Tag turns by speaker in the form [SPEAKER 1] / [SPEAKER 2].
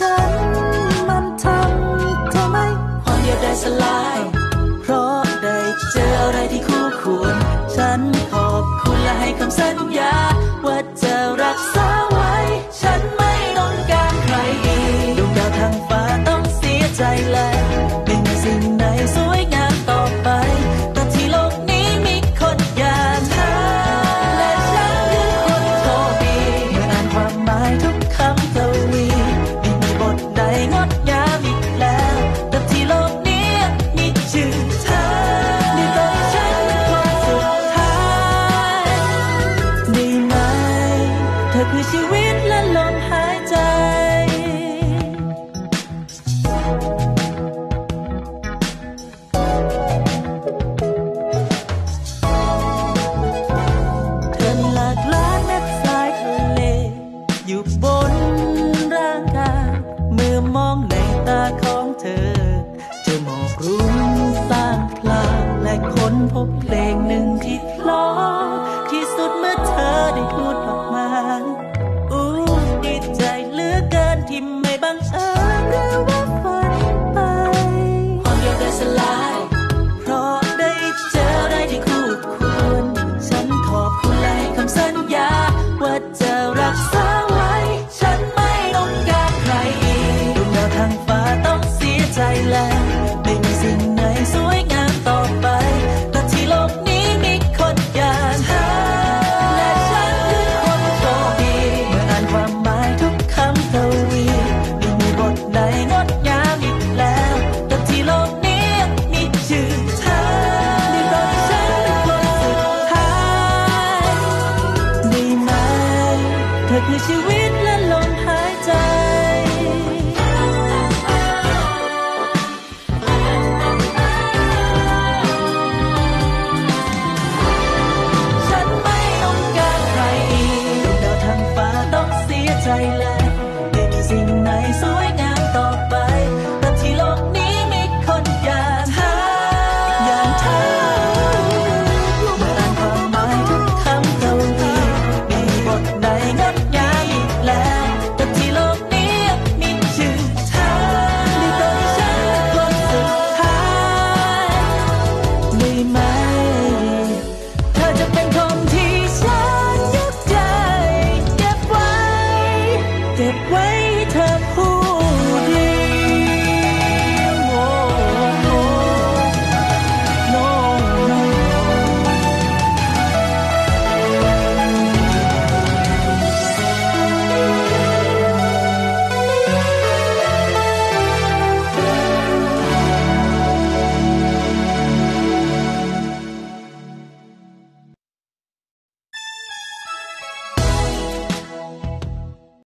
[SPEAKER 1] ฉันมันทำทำไมความเดียวได้สลาย เพราะได้เจออะไรที่คู่ควร ฉันขอบคุณและให้คำสัญญา ว่าจะรักษาไว้ ฉันไม่ต้องการใครอีกดวงดาวทางฟ้าต้องเสียใจเลยไม่มีสิ่งไหนสวยงามต่อไปทุกคำ ธอคือชีวิตและลมหายใจ เธอหลากหลายเม็ดทรายทะเล อยู่บนร่างกายเมื่อมองในตาของเธอเจอมอกรุ้งสร้างพลางและค้นพบเพลงหนึ่งที่เพลอที่สุดเมื่อเธอได้ ชีวิตและลมหายใจ ฉันไม่ต้องการใครอีกดวงดาวทางฟ้าต้องเสียใจแล้ว